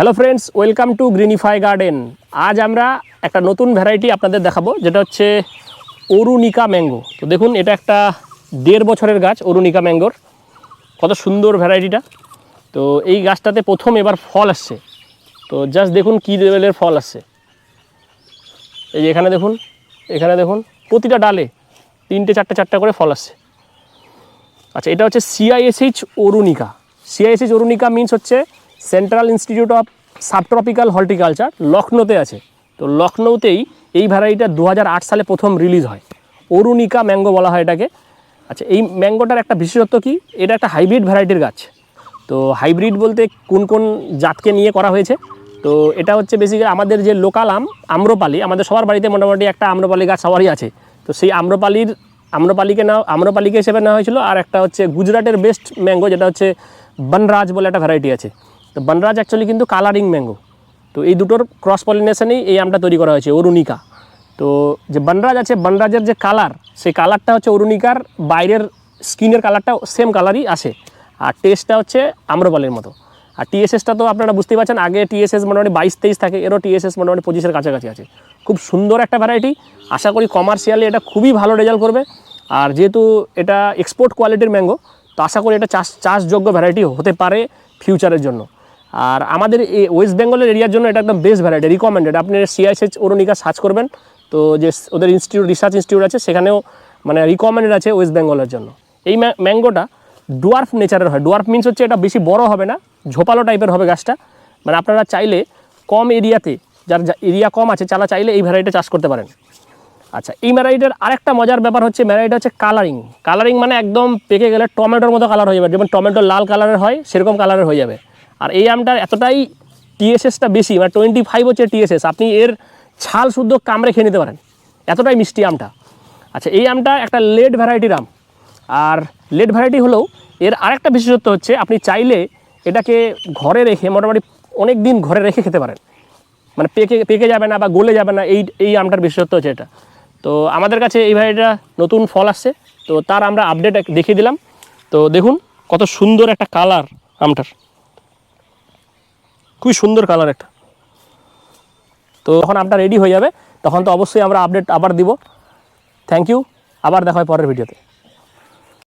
Hello friends welcome to Greenify garden আজ আমরা একটা নতুন ভ্যারাইটি আপনাদের দেখাবো, যেটা হচ্ছে অরুণিকা ম্যাঙ্গো তো দেখুন, এটা একটা দেড় বছরের গাছ, অরুণিকা ম্যাঙ্গোর কত সুন্দর ভ্যারাইটিটা তো এই গাছটাতে প্রথম এবার ফল আসছে। তো জাস্ট দেখুন কী লেভেলের ফল আসছে। এই এখানে দেখুন এখানে দেখুন, প্রতিটা ডালে তিনটে, চারটে চারটে করে ফল আসছে। আচ্ছা এটা হচ্ছে CISH Arunika. CISH Arunika means হচ্ছে central institute of subtropical horticulture লখনৌতে আছে। তো লখনৌতেই এই ভ্যারাইটিটা দু হাজার আট সালে প্রথম রিলিজ হয়। অরুণিকা ম্যাঙ্গো বলা হয় এটাকে। আচ্ছা এই ম্যাঙ্গোটার একটা বিশেষত্ব কি? এটা একটা হাইব্রিড ভ্যারাইটির গাছ। তো হাইব্রিড বলতে কোন কোন জাতকে নিয়ে করা হয়েছে? তো এটা হচ্ছে বেসিক্যালি আমাদের যে লোকাল আম, আম্রপালি, আমাদের সবার বাড়িতে মোটামুটি একটা আম্রপালি গাছ সবারই আছে। তো সেই আম্রপালির, আম্রপালিকে নেওয়া, আম্রপালিকে হিসেবে নেওয়া হয়েছিল। আর একটা হচ্ছে গুজরাটের বেস্ট ম্যাঙ্গো যেটা হচ্ছে বনরাজ বলে একটা ভ্যারাইটি আছে। তো বনরাজ অ্যাকচুয়ালি কিন্তু কালারিং ম্যাঙ্গো তো এই দুটোর ক্রস পলিনেশনেই এই আমটা তৈরি করা হয়েছে, অরুণিকা। তো যে বনরাজ আছে, বনরাজের যে কালার সেই কালারটা হচ্ছে অরুণিকার বাইরের স্কিনের কালারটা সেম কালারই আসে আর টেস্টটা হচ্ছে আম্রপালির মতো। আর টিএসএসটা তো আপনারা বুঝতেই পারছেন, আগে টিএসএস মোটামুটি বাইশ তেইশ থাকে, এরও টিএসএস মোটামুটি পঁচিশের কাছাকাছি আছে। খুব সুন্দর একটা ভ্যারাইটি আশা করি কমার্শিয়ালি এটা খুবই ভালো রেজাল্ট করবে। আর যেহেতু এটা এক্সপোর্ট কোয়ালিটির ম্যাঙ্গো তো আশা করি এটা চাষ, চাষযোগ্য ভ্যারাইটি হতে পারে ফিউচারের জন্য। আর আমাদের এই ওয়েস্ট বেঙ্গলের এরিয়ার জন্য এটা একদম বেস্ট ভ্যারাইটি রিকমেন্ডেড আপনি সিআইএসএইচ অরুণিকা সার্চ করবেন, তো যে ওদের ইনস্টিটিউট রিসার্চ ইনস্টিটিউট আছে, সেখানেও মানে রিকমেন্ডেড আছে ওয়েস্ট বেঙ্গলের জন্য। এই ম্যাঙ্গোটা ডুয়ার্ফ নেচারের হয়। ডুয়ার্ফ মিন্স হচ্ছে এটা বেশি বড় হবে না, ঝোপালো টাইপের হবে গাছটা। মানে আপনারা চাইলে কম এরিয়াতে যার এরিয়া কম আছে তারা চাইলে এই ভ্যারাইটি চাষ করতে পারেন। আচ্ছা এই ম্যারাইটের আরেকটা মজার ব্যাপার হচ্ছে ম্যারাইট হচ্ছে কালারিং কালারিং মানে একদম পেকে গেলে টমেটোর মতো কালার হয়ে যাবে। যেমন টমেটো লাল কালারের হয়, সেরকম কালারের হয়ে যাবে। আর এই আমটার এতটাই টিএসএসটা বেশি মানে টোয়েন্টি ফাইভ হচ্ছে টিএসএস আপনি এর ছাল শুদ্ধ কামড়ে খেয়ে নিতে পারেন। এতটাই মিষ্টি আমটা। আচ্ছা এই আমটা একটা লেড ভ্যারাইটির আম। আর লেড ভ্যারাইটি হলেও এর আরেকটা বিশেষত্ব হচ্ছে, আপনি চাইলে এটাকে ঘরে রেখে মোটামুটি অনেক দিন ঘরে রেখে খেতে পারেন। মানে পেকে পেকে যাবে না বা গলে যাবে না, এই এই আমটার বিশেষত্ব হচ্ছে এটা। তো আমাদের কাছে এই ভ্যারাইটিটা নতুন ফল আসছে, তো তার আমরা আপডেট দেখিয়ে দিলাম। তো দেখুন কত সুন্দর একটা কালার আমটার। খুবই সুন্দর কালার একটা। তো যখন আপনার রেডি হয়ে যাবে, তখন তো অবশ্যই আমরা আপডেট আবার দিব। থ্যাংক ইউ আবার দেখা হয় পরের ভিডিওতে